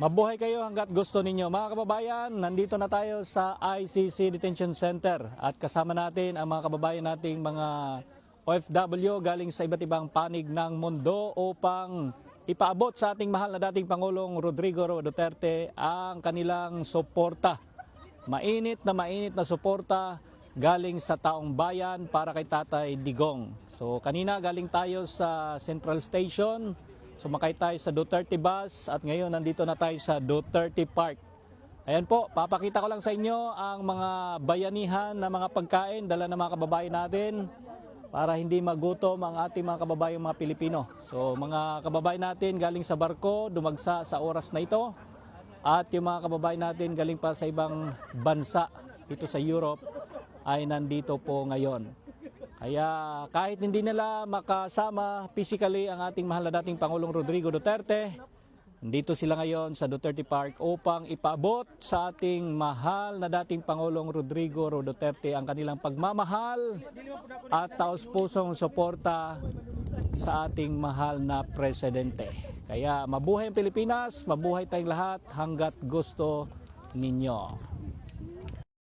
Mabuhay kayo hanggat gusto ninyo. Mga kababayan, nandito na tayo sa ICC Detention Center at kasama natin ang mga kababayan nating mga OFW galing sa iba't ibang panig ng mundo upang ipaabot sa ating mahal na dating Pangulong Rodrigo Duterte ang kanilang suporta. Mainit na mainit na suporta galing sa taong bayan para kay Tatay Digong. So kanina galing tayo sa Central Station, sumakay tayo sa Duterte bus at ngayon nandito na tayo sa Duterte Park. Ayan po, papakita ko lang sa inyo ang mga bayanihan na mga pagkain dala ng mga kababayan natin para hindi magutom ang ating mga kababayan mga Pilipino. So mga kababayan natin galing sa barko, dumagsa sa oras na ito. At yung mga kababayan natin galing pa sa ibang bansa dito sa Europe ay nandito po ngayon. Kaya kahit hindi nila makasama physically ang ating mahal na dating Pangulong Rodrigo Duterte, Nandito sila ngayon sa Duterte Park upang ipaabot sa ating mahal na dating Pangulong Rodrigo Ro Duterte ang kanilang pagmamahal at taos-pusong suporta sa ating mahal na presidente. Kaya mabuhay ang Pilipinas, mabuhay tayong lahat hanggat gusto ninyo.